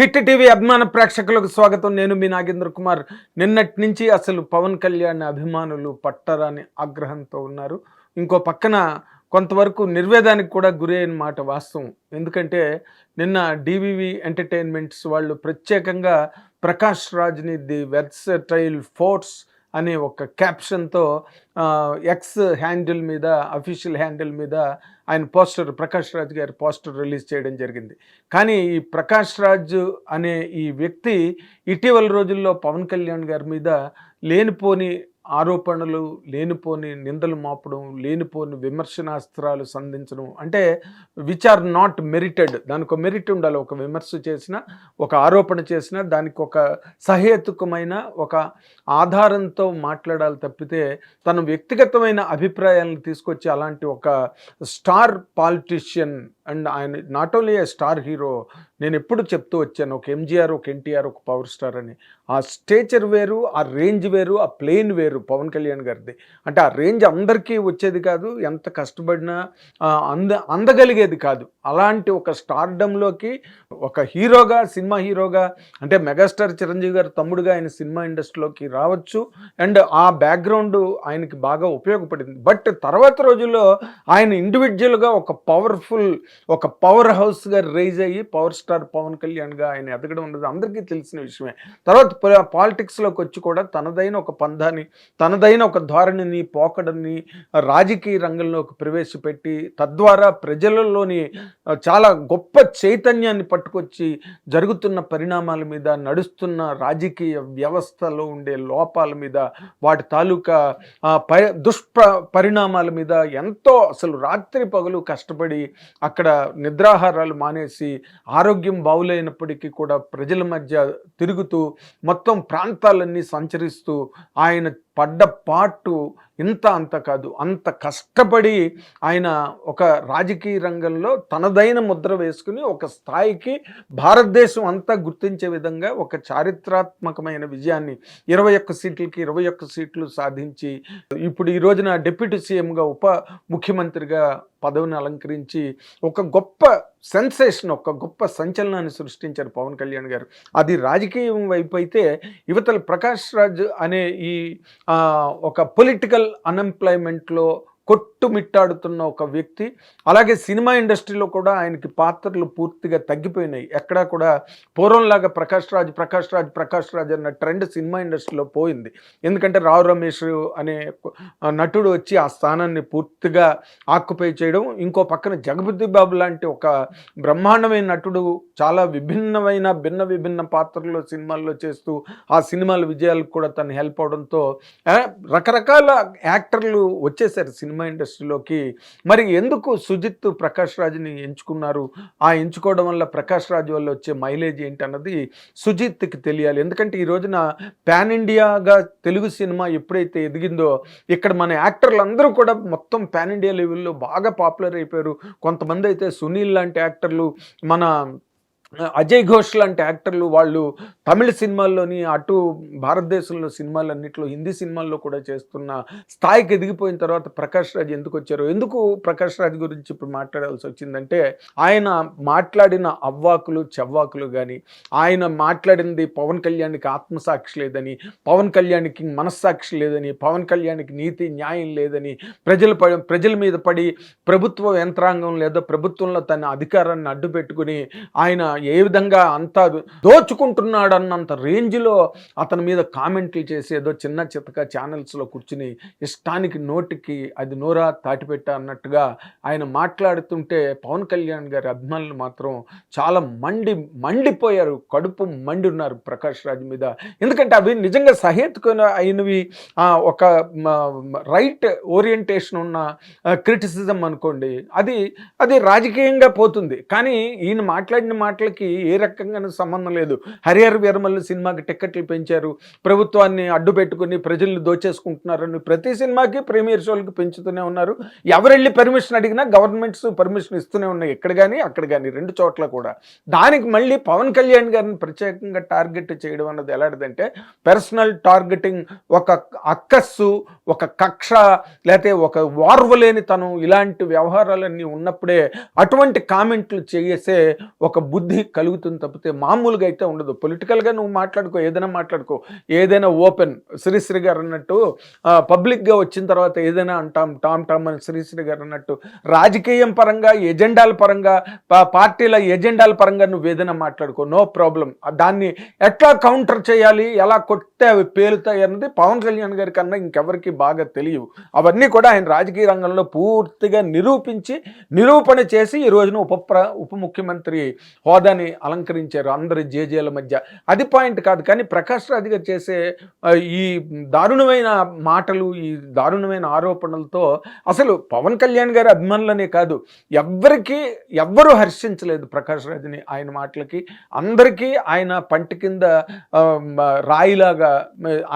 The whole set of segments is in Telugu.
హిట్ టీవీ అభిమాన ప్రేక్షకులకు స్వాగతం. నేను మీ నాగేంద్ర కుమార్. నిన్నటి నుంచి అసలు పవన్ కళ్యాణ్ అభిమానులు పట్టరాని ఆగ్రహంతో ఉన్నారు. ఇంకో పక్కన కొంతవరకు నిర్వేదానికి కూడా గురి అయిన మాట వాస్తవం. ఎందుకంటే నిన్న డివివి ఎంటర్టైన్మెంట్స్ వాళ్ళు ప్రత్యేకంగా ప్రకాష్ రాజ్ని ది వెర్సటైల్ ఫోర్స్ అనే ఒక క్యాప్షన్తో ఎక్స్ హ్యాండిల్ మీద అఫీషియల్ హ్యాండిల్ మీద ఆయన పోస్టర్ ప్రకాష్ రాజ్ గారి పోస్టర్ రిలీజ్ చేయడం జరిగింది. కానీ ఈ ప్రకాష్ రాజ్ అనే ఈ వ్యక్తి ఇటీవల రోజుల్లో పవన్ కళ్యాణ్ గారి మీద లేనిపోని ఆరోపణలు లేనిపోని నిందలు మాపడం లేనిపోని విమర్శనాస్త్రాలు సంధించడం అంటే విచ్ ఆర్ నాట్ మెరిటెడ్ దానికి ఒక మెరిట్ ఉండాలి. ఒక విమర్శ చేసిన ఒక ఆరోపణ చేసిన దానికి ఒక సహేతుకమైన ఒక ఆధారంతో మాట్లాడాలి తప్పితే తన వ్యక్తిగతమైన అభిప్రాయాలను తీసుకొచ్చి అలాంటి ఒక స్టార్ పాలిటిషియన్ అండ్ ఆయన not only a star hero నేను ఎప్పుడు చెప్తూ వచ్చాను. ఒక ఎంజీఆర్ ఒక ఎన్టీఆర్ ఒక పవర్ స్టార్ అని. ఆ స్టేచర్ వేరు ఆ రేంజ్ వేరు ఆ ప్లేన్ వేరు పవన్ కళ్యాణ్ గారిది. అంటే ఆ రేంజ్ అందరికీ వచ్చేది కాదు ఎంత కష్టపడినా అంద అందగలిగేది కాదు. అలాంటి ఒక స్టార్డంలోకి ఒక హీరోగా సినిమా హీరోగా అంటే మెగాస్టార్ చిరంజీవి గారు తమ్ముడుగా ఆయన సినిమా ఇండస్ట్రీలోకి రావచ్చు. అండ్ ఆ బ్యాక్గ్రౌండ్ ఆయనకి బాగా ఉపయోగపడింది. బట్ తర్వాత రోజుల్లో ఆయన ఇండివిజువల్గా ఒక పవర్ఫుల్ ఒక పవర్ హౌస్గా రైజ్ అయ్యి పవర్ స్టార్ పవన్ కళ్యాణ్గా ఆయన ఎదగడం ఉన్నది అందరికీ తెలిసిన విషయమే. తర్వాత పాలిటిక్స్లోకి వచ్చి కూడా తనదైన ఒక పంధాన్ని తనదైన ఒక ధోరణిని పోకడని రాజకీయ రంగంలోకి ప్రవేశపెట్టి తద్వారా ప్రజలలోని చాలా గొప్ప చైతన్యాన్ని పట్టుకొచ్చి జరుగుతున్న పరిణామాల మీద నడుస్తున్న రాజకీయ వ్యవస్థలో ఉండే లోపాల మీద వాటి తాలూకా ప దుష్ప పరిణామాల మీద ఎంతో అసలు రాత్రి పగలు కష్టపడి అక్కడ నిద్రాహారాలు మానేసి ఆరోగ్యం బాగులేనప్పటికీ కూడా ప్రజల మధ్య తిరుగుతూ మొత్తం ప్రాంతాలన్నీ సంచరిస్తూ ఆయన పడ్డ పాటు ఇంత అంత కాదు అంత కష్టపడి ఆయన ఒక రాజకీయ రంగంలో తనదైన ముద్ర వేసుకుని ఒక స్థాయికి భారతదేశం అంతా గుర్తించే విధంగా ఒక చారిత్రాత్మకమైన విజయాన్ని ఇరవై ఒక్క సీట్లకి ఇరవై ఒక్క సీట్లు సాధించి ఇప్పుడు ఈ రోజున డిప్యూటీ సీఎంగా ఉప ముఖ్యమంత్రిగా పదవిని అలంకరించి ఒక గొప్ప సెన్సేషన్ ఒక గొప్ప సంచలనాన్ని సృష్టించారు పవన్ కళ్యాణ్ గారు. అది రాజకీయం వైపు అయితే యువతల ప్రకాష్ రాజ్ అనే ఈ ఒక పొలిటికల్ అన్ఎంప్లాయ్మెంట్లో కొట్టుమిట్టాడుతున్న ఒక వ్యక్తి. అలాగే సినిమా ఇండస్ట్రీలో కూడా ఆయనకి పాత్రలు పూర్తిగా తగ్గిపోయినాయి. ఎక్కడా కూడా పూర్వంలాగా ప్రకాష్ రాజ్ ప్రకాష్ రాజ్ ప్రకాష్ రాజ్ అన్న ట్రెండ్ సినిమా ఇండస్ట్రీలో పోయింది. ఎందుకంటే రావు రమేష్ అనే నటుడు వచ్చి ఆ స్థానాన్ని పూర్తిగా ఆక్యుపై చేయడం ఇంకో పక్కన జగబుద్ధి బాబు లాంటి ఒక బ్రహ్మాండమైన నటుడు చాలా విభిన్నమైన భిన్న విభిన్న పాత్రల్లో సినిమాల్లో చేస్తూ ఆ సినిమాల విజయాలకు కూడా తను హెల్ప్ అవడంతో రకరకాల యాక్టర్లు వచ్చేసారు సినిమా సినిమా ఇండస్ట్రీలోకి మరి ఎందుకు సుజిత్ ప్రకాష్ రాజ్ని ఎంచుకున్నారు? ఆ ఎంచుకోవడం వల్ల ప్రకాష్ రాజ్ వల్ల వచ్చే మైలేజ్ ఏంటన్నది సుజిత్కి తెలియాలి. ఎందుకంటే ఈ రోజున పాన్ ఇండియాగా తెలుగు సినిమా ఎప్పుడైతే ఎదిగిందో ఇక్కడ మన యాక్టర్లు అందరూ కూడా మొత్తం పాన్ ఇండియా లెవెల్లో బాగా పాపులర్ అయిపోయారు. కొంతమంది అయితే సునీల్ లాంటి యాక్టర్లు మన అజయ్ ఘోష్ లాంటి యాక్టర్లు వాళ్ళు తమిళ సినిమాల్లోని అటు భారతదేశంలో సినిమాలన్నింటిలో హిందీ సినిమాల్లో కూడా చేస్తున్న స్థాయికి ఎదిగిపోయిన తర్వాత ప్రకాష్ రాజ్ ఎందుకు వచ్చారు ఎందుకు ప్రకాష్ రాజ్ గురించి ఇప్పుడు మాట్లాడాల్సి వచ్చిందంటే ఆయన మాట్లాడిన అవ్వాకులు చెవ్వాకులు కానీ ఆయన మాట్లాడింది పవన్ కళ్యాణ్కి ఆత్మసాక్షి లేదని పవన్ కళ్యాణ్కి మనస్సాక్షి లేదని పవన్ కళ్యాణ్కి నీతి న్యాయం లేదని ప్రజలు ప్రజల మీద పడి ప్రభుత్వ యంత్రాంగం లేదా ప్రభుత్వంలో తన అధికారాన్ని అడ్డు పెట్టుకుని ఆయన ఏ విధంగా అంత దోచుకుంటున్నాడు అన్నంత రేంజ్లో అతని మీద కామెంట్లు చేసేదో చిన్న చితక ఛానల్స్లో కూర్చుని ఇష్టానికి నోటికి అది నోరా తాటిపెట్ట అన్నట్టుగా ఆయన మాట్లాడుతుంటే పవన్ కళ్యాణ్ గారి అభిమానులు మాత్రం చాలా మండి మండిపోయారు. కడుపు మండి ఉన్నారు ప్రకాష్ రాజ్ మీద. ఎందుకంటే అవి నిజంగా సహేతుకమైన అయినవి. ఒక రైట్ ఓరియంటేషన్ ఉన్న క్రిటిసిజం అనుకోండి. అది అది రాజకీయంగా పోతుంది. కానీ ఈయన మాట్లాడిన మాటలు వాళ్ళకి ఏ రకంగా సంబంధం లేదు. హరిహర వీరమల్లు సినిమాకి టిక్కెట్లు పెంచారు. ప్రభుత్వాన్ని అడ్డు పెట్టుకుని ప్రజల్ని దోచేసుకుంటున్నారని ప్రతి సినిమాకి ప్రీమియర్ షోలకి పెంచుతూనే ఉన్నారు. ఎవరెళ్ళి పర్మిషన్ అడిగినా గవర్నమెంట్స్ పర్మిషన్ ఇస్తూనే ఉన్నాయి. ఎక్కడ కానీ అక్కడ కానీ రెండు చోట్ల కూడా. దానికి మళ్ళీ పవన్ కళ్యాణ్ గారిని ప్రత్యేకంగా టార్గెట్ చేయడం అన్నది ఎలాంటిదంటే పర్సనల్ టార్గెటింగ్ ఒక అక్కస్సు ఒక కక్ష లేకపోతే ఒక వార్వలేని తను ఇలాంటి వ్యవహారాలన్నీ ఉన్నప్పుడే అటువంటి కామెంట్లు చేసే ఒక బుద్ధి కలుగుతుంది తప్పితే మామూలుగా అయితే ఉండదు. పొలిటికల్గా నువ్వు మాట్లాడుకో ఏదైనా మాట్లాడుకో ఏదైనా ఓపెన్ శ్రీశ్రీ గారు అన్నట్టు పబ్లిక్గా వచ్చిన తర్వాత ఏదైనా అంటాం టామ్ టామ్ అని శ్రీశ్రీ గారు అన్నట్టు రాజకీయం పరంగా ఎజెండాల పరంగా పార్టీల ఎజెండాల పరంగా నువ్వు ఏదైనా మాట్లాడుకో నో ప్రాబ్లం దాన్ని ఎట్లా కౌంటర్ చేయాలి ఎలా కొట్టే అవి పేలుతాయి అన్నది పవన్ కళ్యాణ్ గారి కన్నా ఇంకెవరికి బాగా తెలియవు. అవన్నీ కూడా ఆయన రాజకీయ రంగంలో పూర్తిగా నిరూపించి నిరూపణ చేసి ఈ రోజున ఉప ఉప ముఖ్యమంత్రి హోదా హోదాని అలంకరించారు అందరి జేజేల మధ్య. అది పాయింట్ కాదు కానీ ప్రకాష్ రాజ్ గారు చేసే ఈ దారుణమైన మాటలు ఈ దారుణమైన ఆరోపణలతో అసలు పవన్ కళ్యాణ్ గారి అభిమానులనే కాదు ఎవ్వరికి ఎవ్వరూ హర్షించలేదు ప్రకాష్ రాజ్ని ఆయన మాటలకి. అందరికీ ఆయన పంట కింద రాయిలాగా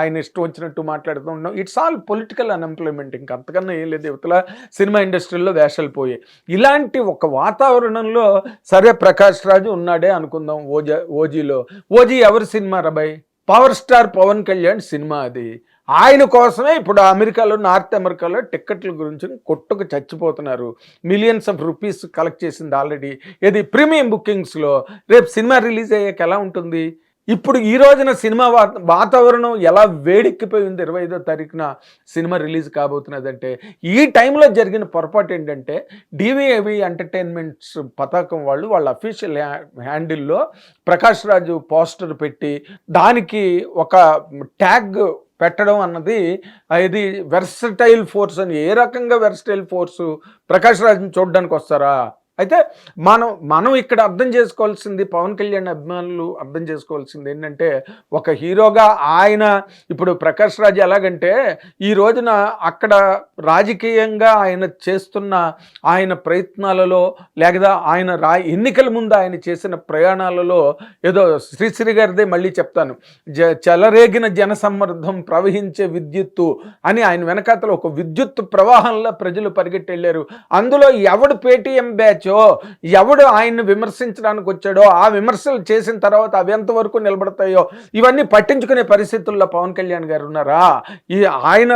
ఆయన ఇష్టం వచ్చినట్టు మాట్లాడుతూ ఉన్నాం. ఇట్స్ ఆల్ పొలిటికల్ అన్ఎంప్లాయ్మెంట్ ఇంకా అంతకన్నా ఏం లేదు. యువతల సినిమా ఇండస్ట్రీలో వేషాలు పోయాయి. ఇలాంటి ఒక వాతావరణంలో సరే ప్రకాష్ రాజు ఉన్నాడే అనుకుందాం ఓజా ఓజీలో. ఓజీ ఎవరి cinema rabbi? Power star Pawan Kalyan cinema అది. ఆయన కోసమే ఇప్పుడు అమెరికాలో నార్త్ అమెరికాలో టిక్కెట్ల గురించి కొట్టుకు చచ్చిపోతున్నారు. మిలియన్స్ ఆఫ్ రూపీస్ కలెక్ట్ చేసింది ఆల్రెడీ. ఇది ప్రీమియం బుకింగ్స్లో. రేపు సినిమా రిలీజ్ అయ్యాక ఎలా ఉంటుంది? ఇప్పుడు ఈ రోజున సినిమా వా- వాతావరణం ఎలా వేడెక్కిపోయింది ఇరవై ఐదో తారీఖున సినిమా రిలీజ్ కాబోతున్నదంటే ఈ టైంలో జరిగిన పొరపాటు ఏంటంటే డివిఏవి ఎంటర్టైన్మెంట్స్ పతాకం వాళ్ళు వాళ్ళ అఫీషియల్ హ్యాండిల్లో ప్రకాష్ రాజు పోస్టర్ పెట్టి దానికి ఒక ట్యాగ్ పెట్టడం అన్నది ఇది వెర్సటైల్ ఫోర్స్ అని ఏ రకంగా వెర్సటైల్ ఫోర్సు ప్రకాష్ రాజుని చూడడానికి వస్తారా అయితే మనం మనం ఇక్కడ అర్థం చేసుకోవాల్సింది పవన్ కళ్యాణ్ అభిమానులు అర్థం చేసుకోవాల్సింది ఏంటంటే ఒక హీరోగా ఆయన ఇప్పుడు ప్రకాష్ రాజ్ ఎలాగంటే ఈ రోజున అక్కడ రాజకీయంగా ఆయన చేస్తున్న ఆయన ప్రయత్నాలలో లేదా ఆయన రా ఎన్నికల ముందు ఆయన చేసిన ప్రయాణాలలో ఏదో శ్రీశ్రీ గారిదే మళ్ళీ చెప్తాను. జ చెలరేగిన జనసమ్మర్ధం ప్రవహించే విద్యుత్తు అని ఆయన వెనకాతలో ఒక విద్యుత్ ప్రవాహంలో ప్రజలు పరిగెట్టెళ్ళారు. అందులో ఎవడు పేటీఎం బ్యాచ్ ఎవడు ఆయన్ని విమర్శించడానికి వచ్చాడో ఆ విమర్శలు చేసిన తర్వాత అవి ఎంతవరకు నిలబడతాయో ఇవన్నీ పట్టించుకునే పరిస్థితుల్లో పవన్ కళ్యాణ్ గారు ఉన్నారా? ఈ ఆయన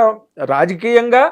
రాజకీయంగా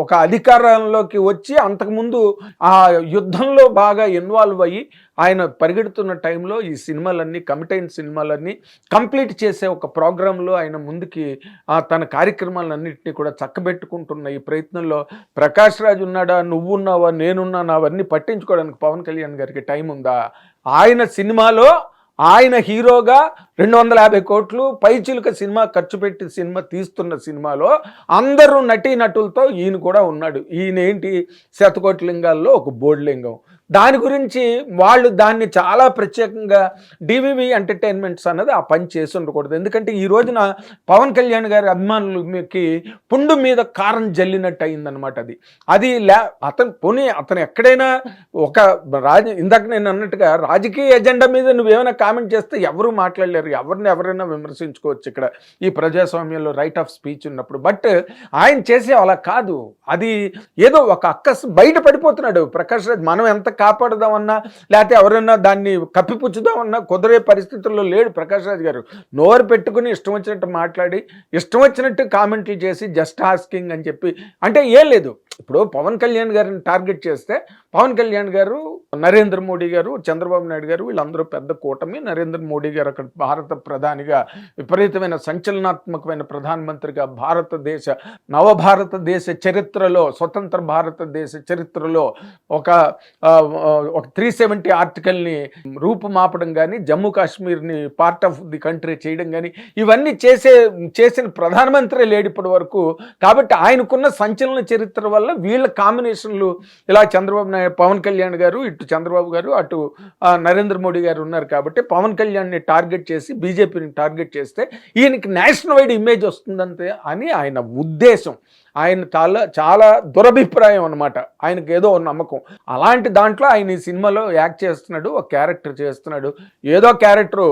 ఒక అధికారంలోకి వచ్చి అంతకుముందు ఆ యుద్ధంలో బాగా ఇన్వాల్వ్ అయ్యి ఆయన పరిగెడుతున్న టైంలో ఈ సినిమాలన్నీ కమిట్ అయిన సినిమాలన్నీ కంప్లీట్ చేసే ఒక ప్రోగ్రాంలో ఆయన ముందుకి ఆ, తన కార్యక్రమాలన్నింటినీ కూడా చక్కబెట్టుకుంటున్న ఈ ప్రయత్నంలో ప్రకాష్ రాజ్ ఉన్నాడా నువ్వున్నావా నేనున్నానా అవన్నీ పట్టించుకోవడానికి పవన్ కళ్యాణ్ గారికి టైం ఉందా? ఆయన సినిమాలో ఆయన హీరోగా రెండు వందల యాభై కోట్లు పైచిలుక సినిమా ఖర్చు పెట్టి సినిమా తీస్తున్న సినిమాలో అందరూ నటీ నటులతో ఈయన కూడా ఉన్నాడు. ఈయన ఏంటి శతకోటి లింగాల్లో ఒక బోర్డు లింగం. దాని గురించి వాళ్ళు దాన్ని చాలా ప్రత్యేకంగా డివివి ఎంటర్టైన్మెంట్స్ అన్నది ఆ పని చేసి ఉండకూడదు. ఎందుకంటే ఈ రోజున పవన్ కళ్యాణ్ గారి అభిమానులకి పుండు మీద కారం జల్లినట్టు అయిందనమాట అది. అది లే అతను పోనీ అతను ఎక్కడైనా ఒక రాజ ఇందాక నేను అన్నట్టుగా రాజకీయ ఎజెండా మీద నువ్వేమైనా కామెంట్ చేస్తే ఎవరు మాట్లాడలేరు. ఎవరిని ఎవరైనా విమర్శించుకోవచ్చు ఇక్కడ ఈ ప్రజాస్వామ్యంలో రైట్ ఆఫ్ స్పీచ్ ఉన్నప్పుడు. బట్ ఆయన చేసే అలా కాదు. అది ఏదో ఒక అక్కస్ బయట పడిపోతున్నాడు. ప్రకాష్ రాజ్ మనం ఎంత కాపాడదామన్నా లేకపోతే ఎవరైనా దాన్ని కప్పిపుచ్చుదామన్నా కుదరే పరిస్థితుల్లో లేడు ప్రకాష్ రాజ్ గారు. నోరు పెట్టుకుని ఇష్టం వచ్చినట్టు మాట్లాడి ఇష్టం వచ్చినట్టు కామెంట్లు చేసి జస్ట్ ఆస్కింగ్ అని చెప్పి అంటే ఏం లేదు. ఇప్పుడు పవన్ కళ్యాణ్ గారిని టార్గెట్ చేస్తే పవన్ కళ్యాణ్ గారు నరేంద్ర మోడీ గారు చంద్రబాబు నాయుడు గారు వీళ్ళందరూ పెద్ద కూటమి. నరేంద్ర మోడీ గారు అక్కడ భారత ప్రధానిగా విపరీతమైన సంచలనాత్మకమైన ప్రధానమంత్రిగా భారతదేశ నవభారతదేశ చరిత్రలో స్వతంత్ర భారతదేశ చరిత్రలో ఒక ఒక త్రీ సెవెంటీ ఆర్టికల్ని రూపుమాపడం కానీ జమ్మూ కాశ్మీర్ని పార్ట్ ఆఫ్ ది కంట్రీ చేయడం కానీ ఇవన్నీ చేసే చేసిన ప్రధానమంత్రి లేడిప్పటి వరకు. కాబట్టి ఆయనకున్న సంచలన చరిత్ర వల్ల వీళ్ళ కాంబినేషన్లు ఇలా చంద్రబాబు నాయుడు పవన్ కళ్యాణ్ గారు ఇటు చంద్రబాబు గారు అటు నరేంద్ర మోడీ గారు ఉన్నారు కాబట్టి పవన్ కళ్యాణ్ని టార్గెట్ చేసి బీజేపీని టార్గెట్ చేస్తే ఈయనకి నేషనల్ వైడ్ ఇమేజ్ వస్తుందంతే అని ఆయన ఉద్దేశం. ఆయన చాలా చాలా దురభిప్రాయం అనమాట ఆయనకి ఏదో నమ్మకం. అలాంటి దాంట్లో ఆయన ఈ సినిమాలో యాక్ట్ చేస్తున్నాడు ఒక క్యారెక్టర్ చేస్తున్నాడు. ఏదో క్యారెక్టరు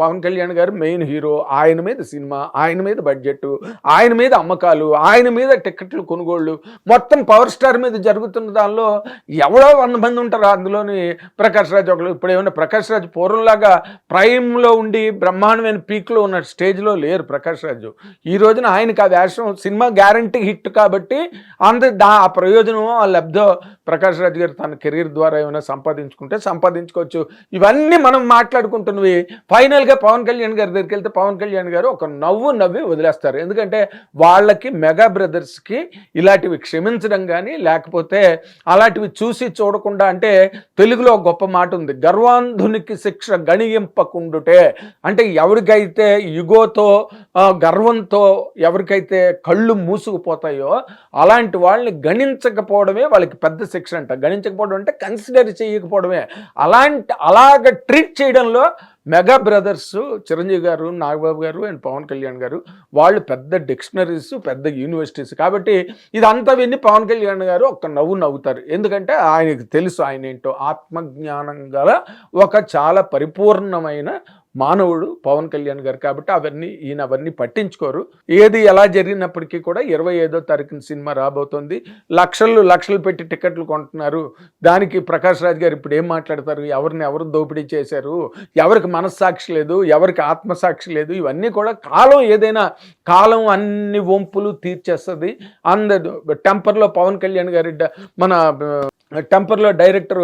పవన్ కళ్యాణ్ గారు మెయిన్ హీరో ఆయన మీద సినిమా ఆయన మీద బడ్జెట్ ఆయన మీద అమ్మకాలు ఆయన మీద టికెట్లు కొనుగోళ్ళు మొత్తం పవర్ స్టార్ మీద జరుగుతున్న దానిలో ఎవడో వంద మంది ఉంటారు అందులోని ప్రకాష్ రాజ్ ఒకరు ఇప్పుడు ఏమైనా ప్రకాష్ రాజ్ పూర్వంలాగా ప్రైమ్లో ఉండి బ్రహ్మాండమైన పీక్లో ఉన్న స్టేజ్లో లేరు ప్రకాష్ రాజు. ఈ రోజున ఆయనకి ఆ వేషం సినిమా గ్యారంటీ హిట్ కాబట్టి అంత దా ఆ ప్రయోజనం ఆ లబ్ధో ప్రకాష్ రాజ్ గారు తన కెరీర్ ద్వారా ఏమైనా సంపాదించుకుంటే సంపాదించుకోవచ్చు. ఇవన్నీ మనం మాట్లాడుకుంటున్నవి. ఫైనల్గా పవన్ కళ్యాణ్ గారి దగ్గరికి వెళ్తే పవన్ కళ్యాణ్ గారు ఒక నవ్వు నవ్వి వదిలేస్తారు. ఎందుకంటే వాళ్ళకి మెగా బ్రదర్స్కి ఇలాంటివి క్షమించడం కానీ లేకపోతే అలాంటివి చూసి చూడకుండా అంటే తెలుగులో గొప్ప మాట ఉంది. గర్వాంధునికి శిక్ష గణింపకుండుటే. అంటే ఎవరికైతే యుగోతో గర్వంతో ఎవరికైతే కళ్ళు మూసుకుపోతాయో అలాంటి వాళ్ళని గణించకపోవడమే వాళ్ళకి పెద్ద శిక్ష అంట. గణించకపోవడం అంటే కన్సిడర్ చేయకపోవడమే. అలాంటి అలాగ ట్రీట్ చేయడంలో మెగా బ్రదర్స్ చిరంజీవి గారు నాగబాబు గారు అండ్ పవన్ కళ్యాణ్ గారు వాళ్ళు పెద్ద డిక్షనరీస్ పెద్ద యూనివర్సిటీస్ కాబట్టి ఇదంతా విని పవన్ కళ్యాణ్ గారు ఒక నవ్వు నవ్వుతారు. ఎందుకంటే ఆయనకు తెలుసు ఆయన ఏంటో ఆత్మజ్ఞానం గల ఒక చాలా పరిపూర్ణమైన మానవుడు పవన్ కళ్యాణ్ గారు కాబట్టి అవన్నీ ఈయన అవన్నీ పట్టించుకోరు. ఏది ఎలా జరిగినప్పటికీ కూడా ఇరవై ఐదో తారీఖున సినిమా రాబోతోంది. లక్షలు లక్షలు పెట్టి టికెట్లు కొంటున్నారు. దానికి ప్రకాష్ రాజ్ గారు ఇప్పుడు ఏం మాట్లాడతారు? ఎవరిని ఎవరు దోపిడీ చేశారు? ఎవరికి మనస్సాక్షి లేదు? ఎవరికి ఆత్మసాక్షి లేదు? ఇవన్నీ కూడా కాలం ఏదైనా కాలం అన్ని వంపులు తీర్చేస్తుంది. అంద టెంపర్లో పవన్ కళ్యాణ్ గారి మన టెంపర్లో డైరెక్టర్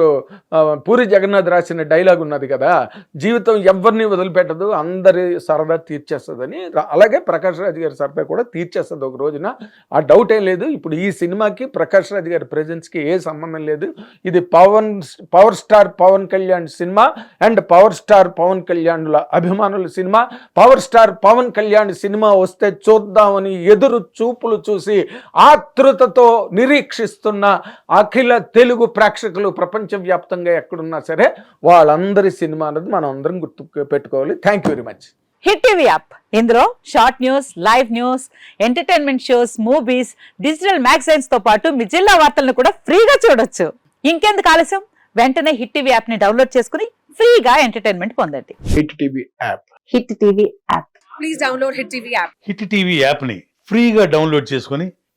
పూరి జగన్నాథ్ రాసిన డైలాగ్ ఉన్నది కదా జీవితం ఎవరిని వదిలిపెట్టదు అందరి సరదా తీర్చేస్తుందని. అలాగే ప్రకాష్ రాజ్ గారి సరదా కూడా తీర్చేస్తుంది ఒక రోజున. ఆ డౌట్ ఏం లేదు ఇప్పుడు ఈ సినిమాకి ప్రకాష్ రాజ్ గారి ప్రజెన్స్కి ఏ సంబంధం లేదు. ఇది Pawan power star Pawan Kalyan cinema and power star Pawan కళ్యాణ్ల అభిమానుల cinema. Power star Pawan Kalyan cinema వస్తే చూద్దామని ఎదురు చూపులు చూసి ఆతృతతో నిరీక్షిస్తున్న అఖిల తెలుగు ప్రేక్షకులు ప్రపంచవ్యాప్తంగా ఎక్కడున్నా సరే వాళ్ళందరి సినిమా అనేది మనం అందరం గుర్తు పెట్టుకోవాలి. Thank you very much hit TV app. ఇందులో short news live news entertainment shows movies digital మ్యాగజైన్స్తో పాటు మీ జిల్లా వార్తలను కూడా ఫ్రీగా చూడొచ్చు. ఇంకెందుకు ఆలస్యం? వెంటనే హిట్ టీవీ యాప్ని డౌన్లోడ్ చేసుకుని ఫ్రీగా ఎంటర్టైన్మెంట్ పొందండి. Hit TV app. Hit TV app. Please download Hit TV app. Hit TV యాప్ని ఫ్రీగా డౌన్లోడ్ చేసుకొని